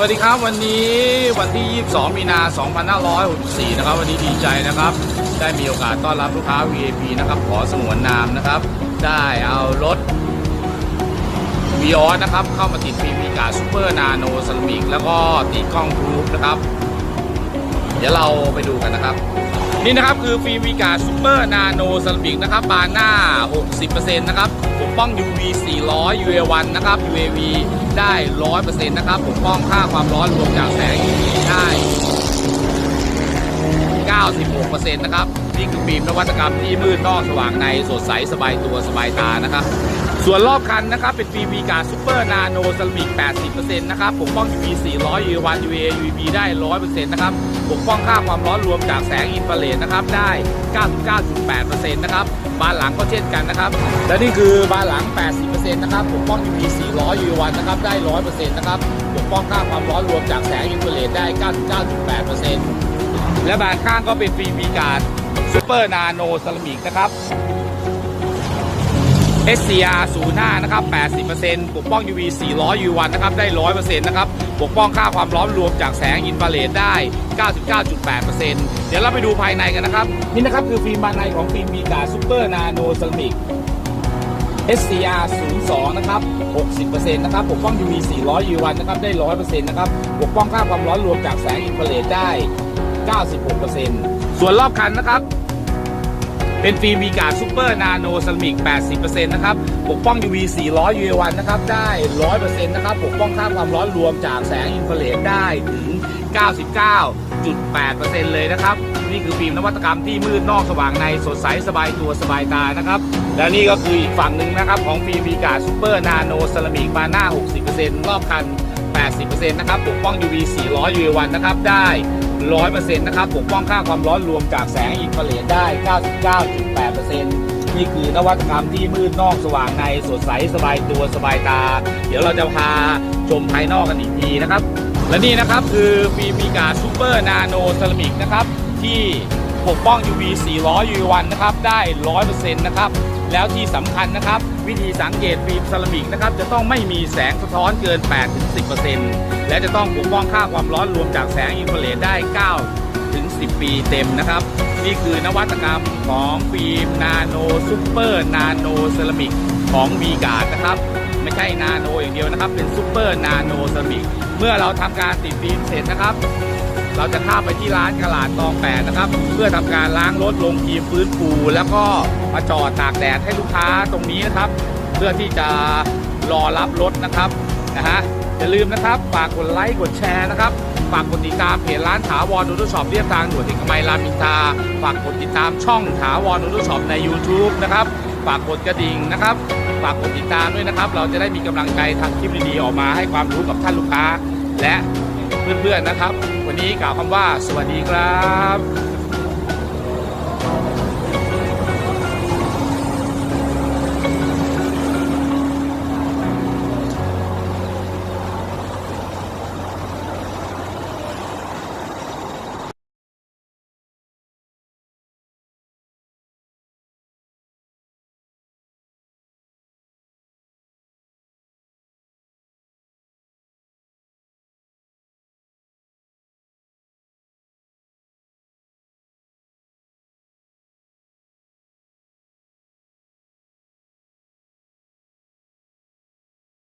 วัสดีครับวันนี้วันที่ 22 มีนา 2564 นะครับ วันนี้ดีใจนะครับ ได้มีโอกาสต้อนรับลูกค้า VIP นะครับ ขอสงวนนามนะครับ ได้เอารถวีออนะครับ เข้ามาติดฟีมีการซูเปอร์นาโนซามิกแล้วก็ติดกล้องรูฟนะครับ เดี๋ยวเราไปดูกันนะครับ นี่นะครับคือฟิล์มวีกาซูเปอร์นาโนซามิกนะครับบานหน้า 60%นะครับปกป้อง UV 400 UV1 นะครับ UAV ได้ 100%นะครับปกป้องค่าความร้อนรวมจากแสง UV ได้ 96%นะครับนี่คือฟิล์มนวัตกรรมที่มืดนอกสว่างในสดใสสบายตัวสบายตานะครับส่วนรอบคันนะครับ เป็นฟิล์มวีกาซูเปอร์นาโนซามิก80%นะครับปกป้อง UV 400 UV1 UVA UVB ได้ 100%นะครับ ปกป้องค่าความร้อนรวมจากแสงอินฟราเรดนะครับได้ 99.8%นะครับบานหลังก็เช่นกันนะครับ และนี่คือบานหลัง 80%นะครับปกป้อง UV 400 UV1 นะครับได้ 100%นะครับปกป้องค่าความร้อนรวมจากแสงอินฟราเรดได้ 99.8%และบานข้างก็เป็นฟิล์มวีการซูเปอร์นาโนซามิกนะครับ SCR 05นะครับ 80%ปกป้อง UV 400 U1 นะครับ ได้ 100%นะครับ ปกป้องค่าความร้อนรวมจากแสงอินฟราเรดได้ 99.8%เดี๋ยวเราไปดูภายในกันนะครับ นี่นะครับคือฟิล์มภายในของฟิล์มมีกาซูเปอร์นาโนเซรามิก SCR 02 นะครับ 60%นะครับ ปกป้อง UV 400 U1 นะครับ ได้ 100%นะครับ ปกป้องค่าความร้อนรวมจากแสงอินฟราเรดได้ 96%ส่วนรอบคันนะครับ เป็นฟิล์มวีการซูเปอร์นาโนซามิก 80%นะครับ ปกป้อง UV 400 UV1 นะครับ ได้ 100%นะครับ ปกป้องค่าความร้อนรวมจากแสงอินฟราเรดได้ถึง 99.8%เลยนะครับ นี่คือฟิล์มนวัตกรรมที่มืดนอกสว่างในสดใสสบายตัวสบายตานะครับ และนี่ก็คืออีกฝั่งหนึ่งนะครับ ของฟิล์มวีการซูเปอร์นาโนซามิกบาหน้า 60%รอบคัน 80%นะครับ ปกป้อง UV 400 UV1 นะครับ ได้ 100%นะครับปกป้องค่าความร้อนรวมจากแสงอินฟราเรดได้ 99.8%นี่คือนวัตกรรมที่มืดนอกสว่างในสดใสสบายตัวสบายตา เดี๋ยวเราจะพาชมภายนอกกันอีกทีนะครับ และนี่นะครับคือฟิล์มมีกาซูเปอร์นาโนเซรามิกนะครับที่ปกป้อง UV 400 UV1 นะครับได้ 100%นะครับแล้วที่สำคัญนะครับ วิธีสังเกตฟิล์มเซรามิกนะครับจะต้องไม่มีแสงสะท้อนเกิน 8-10% และจะต้องปกป้องค่าความร้อนรวมจากแสงอินฟราเรดได้ 9 ถึง 10 ปีเต็มนะครับ นี่คือนวัตกรรมของฟิล์มนาโนซูเปอร์นาโนเซรามิกของวีการ์ดนะครับ ไม่ใช่นาโนอย่างเดียวนะครับ เป็นซูเปอร์นาโนเซรามิกเมื่อเราทำการติดฟิล์มเสร็จนะครับ เราจะข้ามไปที่ร้านกระลาดตองแปดนะครับ เพื่อทำการล้างรถลงทีมฟื้นฟูแล้วก็มาจอดตากแดดให้ลูกค้าตรงนี้นะครับ เพื่อที่จะรอรับรถนะครับนะฮะ อย่าลืมนะครับ ฝากกดไลค์กดแชร์นะครับ ฝากกดติดตามเพจร้านถาวรนูดูช็อปเรียบทางด่วนเอกมัยรามินทาฝากกดติดตามช่องถาวรนูดูช็อปใน YouTube นะครับ ฝากกดกระดิ่งนะครับ ฝากกดติดตามด้วยนะครับ เราจะได้มีกำลังใจทำคลิปดีๆออกมาให้ความรู้กับท่านลูกค้า และเพื่อนๆนะครับ วันนี้กล่าวคำว่า สวัสดีครับ